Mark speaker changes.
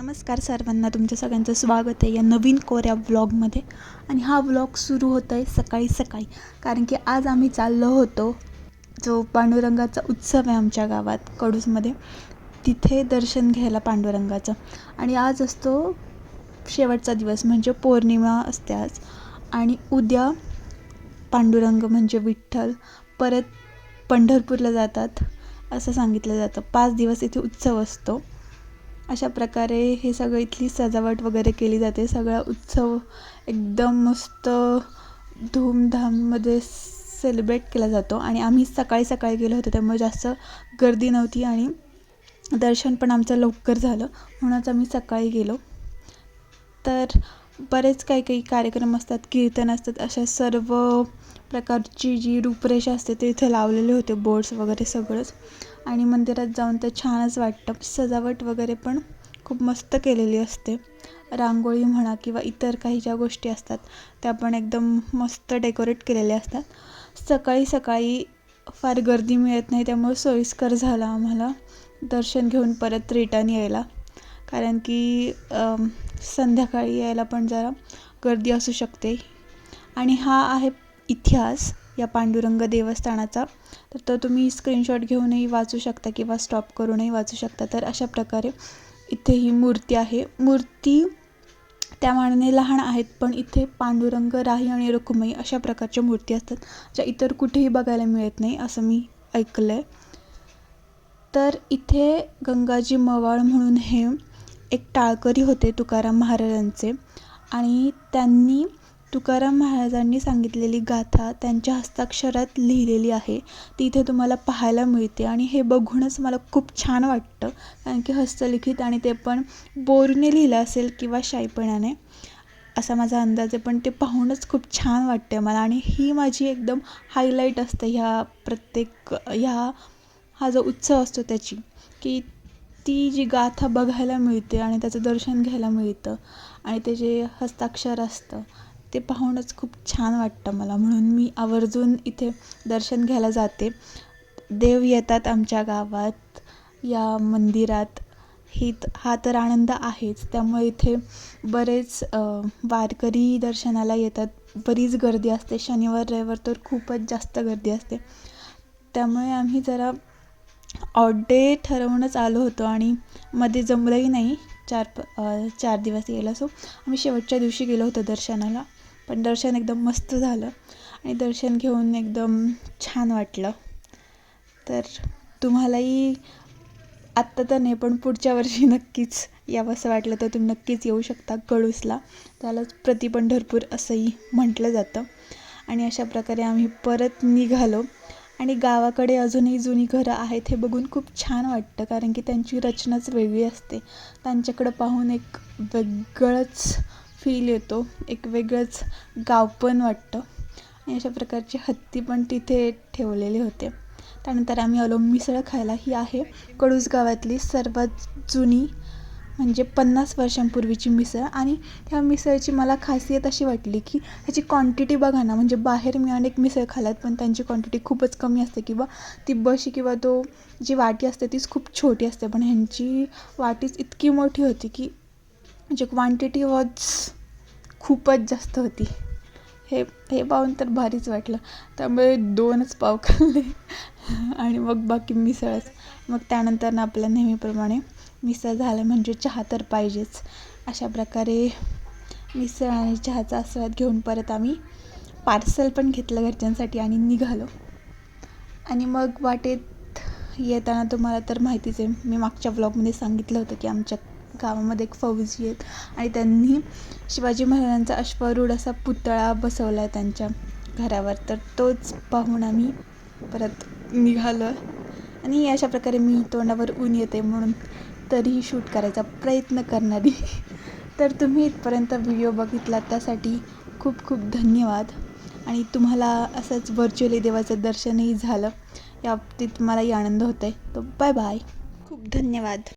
Speaker 1: नमस्कार सर्वांना तुमच्या सगळ्यांचं स्वागत आहे या नवीन कोऱ्या व्लॉगमध्ये आणि हा व्लॉग सुरू होत आहे सकाळी सकाळी कारण की आज आम्ही चाललो होतो जो पांडुरंगाचा उत्सव आहे आमच्या गावात कडूसमध्ये. तिथे दर्शन घ्यायला पांडुरंगाचं. आणि आज असतो शेवटचा दिवस म्हणजे पौर्णिमा असते आज. आणि उद्या पांडुरंग म्हणजे विठ्ठल परत पंढरपूरला जातात असं सांगितलं जातं. पाच दिवस इथे उत्सव असतो. अशा प्रकारे हे सगळं इथली सजावट वगैरे केली जाते. सगळा उत्सव एकदम मस्त धूमधाममध्ये सेलिब्रेट केला जातो. आणि आम्ही सकाळी सकाळी गेलो होतो त्यामुळे जास्त गर्दी नव्हती आणि दर्शन पण आमचं लवकर झालं. म्हणूनच आम्ही सकाळी गेलो. तर बरेच काही काही कार्यक्रम असतात कीर्तन असतात अशा सर्व प्रकारची जी रूपरेषा असते ते इथे लावलेले होते बोर्ड्स वगैरे सगळंच. आणि मंदिरात जाऊन तर छानच वाटतं. सजावट वगैरे पण खूप मस्त केलेली असते. रांगोळी म्हणा किंवा इतर काही ज्या गोष्टी असतात त्या पण एकदम मस्त डेकोरेट केलेल्या असतात. सकाळी सकाळी फार गर्दी मिळत नाही त्यामुळे सोयीस्कर झालं आम्हाला. दर्शन घेऊन परत रिटर्न यायला. कारण की संध्याकाळी यायला पण जरा गर्दी असू शकते. आणि हा आहे इतिहास. या पांडुरंग देवस्थानाचा तर तो तुम्ही स्क्रीनशॉट घेऊनही वाचू शकता किंवा स्टॉप करूनही वाचू शकता. तर अशा प्रकारे इथे ही मूर्ती आहे. मूर्ती त्या मानाने लहान आहेत पण इथे पांडुरंग राही आणि रुक्मिणी अशा प्रकारच्या मूर्ती असतात ज्या इतर कुठेही बघायला मिळत नाही असं मी ऐकलं आहे तर इथे गंगाजी मवाळ म्हणून हे एक टाळकरी होते तुकाराम महाराजांचे. आणि त्यांनी तुकाराम महाराजांनी सांगितलेली गाथा त्यांच्या हस्ताक्षरात लिहिलेली आहे. ती इथे तुम्हाला पाहायला मिळते आणि हे बघूनच मला खूप छान वाटतं. कारण की हस्तलिखित आणि ते पण बोरने लिहिलं असेल किंवा शाईपणाने. असा माझा अंदाज आहे पण ते पाहूनच खूप छान वाटते मला. आणि ही माझी एकदम हायलाईट असते ह्या प्रत्येक ह्या हा जो उत्सव असतो त्याची. की ती जी गाथा बघायला मिळते आणि त्याचं दर्शन घ्यायला मिळतं आणि ते जे हस्ताक्षर असतं ते पाहूनच खूप छान वाटतं मला. म्हणून मी आवर्जून इथे दर्शन घ्यायला जाते. देव येतात आमच्या गावात. या मंदिरात. ही हा तर आनंद आहेच. त्यामुळे इथे बरेच वारकरी दर्शनाला येतात. बरीच गर्दी असते. शनिवार रविवार तर खूपच जास्त गर्दी असते. त्यामुळे आम्ही जरा ऑड डे ठरवूनच आलो होतो आणि मध्ये जमलंही नाही. चार प चार दिवस यायला सो आम्ही शेवटच्या दिवशी गेलो होतो दर्शनाला. पण दर्शन एकदम मस्त झालं. आणि दर्शन घेऊन एकदम छान वाटलं. तर तुम्हालाही आत्ता तर नाही पण पुढच्या वर्षी नक्कीच यावंसं वाटलं तर तुम्ही नक्कीच येऊ शकता कळूसला त्यालाच प्रतिपंढरपूर असंही म्हटलं जातं. आणि अशा प्रकारे आम्ही परत निघालो. आणि गावाकडे अजूनही जुनी घरं आहेत हे बघून खूप छान वाटतं कारण की त्यांची रचनाच वेगळी असते. त्यांच्याकडं पाहून एक वेगळंच फील येतो एक वेगळंच गाव पण वाटतं. आणि अशा प्रकारचे हत्ती पण तिथे ठेवलेले होते. त्यानंतर आम्ही आलो मिसळ खायला. ही आहे कडूस गावातली सर्वात जुनी म्हणजे पन्नास वर्षांपूर्वीची मिसळ आणि ह्या मिसळची मला खासियत अशी वाटली की ह्याची क्वांटिटी बघा ना म्हणजे बाहेर मी अनेक मिसळ खाल्यात पण त्यांची क्वांटिटी खूपच कमी असते किंवा ती बशी किंवा तो जी वाटी असते तीच खूप छोटी असते. पण ह्यांची वाटीच इतकी मोठी होती की म्हणजे क्वांटिटी वॉज खूपच जास्त होती. हे हे पाहून तर भारीच वाटलं. त्यामुळे दोनच पाव खाल्ले आणि मग बाकी मिसळच. मग त्यानंतर ना आपल्या नेहमीप्रमाणे मिसळ झालं म्हणजे चहा तर पाहिजेच. अशा प्रकारे मिसळ आणि चहाचा आस्वाद घेऊन परत आम्ही पार्सल पण घेतलं घरच्यांसाठी आणि निघालो. आणि मग वाटेत येताना तुम्हाला तर माहितीच आहे मी मागच्या ब्लॉगमध्ये सांगितलं होतं की आमच्या गावामध्ये एक फौजी आहेत आणि त्यांनी शिवाजी महाराजांचा अश्वारूढ असा पुतळा बसवला आहे त्यांच्या घरावर. तर तोच पाहून आम्ही परत निघालो. आणि अशा प्रकारे मी तोंडावर ऊन येते म्हणून तरीही शूट करायचा प्रयत्न करणारी. तर तुम्ही इथपर्यंत व्हिडिओ बघितला त्यासाठी खूप खूप धन्यवाद. आणि तुम्हाला असंच व्हर्च्युअली देवाचं दर्शनही झालं. या बाबतीत मलाही आनंद होतो आहे तो बाय बाय खूप धन्यवाद.